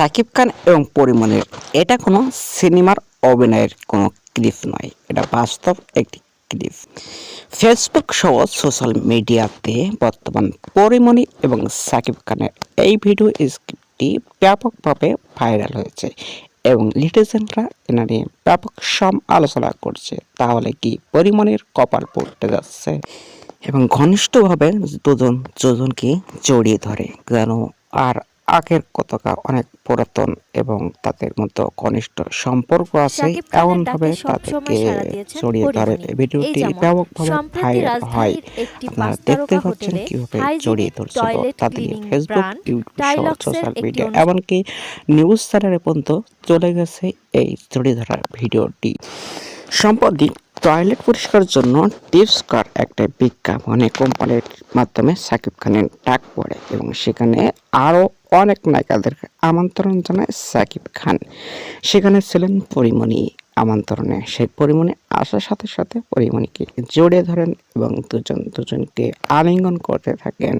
সাকিব খান এবং পরিমণির এটা কোনো সিনেমার অভিনয়ের কোনো ক্লিপ নয়, এটা বাস্তব একটি ক্লিপ। ফেসবুক সহ সোশ্যাল মিডিয়াতে বর্তমান পরিমণি এবং সাকিব খানের এই ভিডিও স্ক্রিপ্টটি ব্যাপকভাবে ভাইরাল হয়েছে এবং লিটিজেনরা এনা নিয়ে ব্যাপক সম আলোচনা করছে। তাহলে কি পরিমণির কপাল পড়তে যাচ্ছে? এবং ঘনিষ্ঠভাবে দুজন দুজনকে জড়িয়ে ধরে যেন আর আগের কতকা অনেক পুরাতন এবং তাদের মধ্যে ঘনিষ্ঠ সম্পর্ক আছে শাকিব খানের এমন ভাবে ডাকে সবসময় তাদেরকে জড়িয়ে ধরে ভিডিওটি ব্যাপকভাবে ভাইরাল হয়। আপনারা দেখতে পাচ্ছেন কীভাবে জড়িয়ে ধরছিল cleaning Facebook YouTube social media এমনকি নিউজ চ্যানেলে পর্যন্ত চলে গেছে এই জড়িয়ে ধরার ভিডিওটি। সম্প্রতি টয়লেট পরিষ্কার জন্য টিপস কার একটা বিজ্ঞাপনে কোম্পানির মাধ্যমে সাকিব খানের ডাক পড়ে এবং সেখানে আরও অনেক নায়িকাদেরকে আমন্ত্রণ জানায় সাকিব খান। সেখানে ছিলেন পরিমণি আমন্ত্রণে। সেই পরিমণি আসার সাথে সাথে পরিমণিকে জড়িয়ে ধরেন এবং দুজন দুজনকে আলিঙ্গন করতে থাকেন।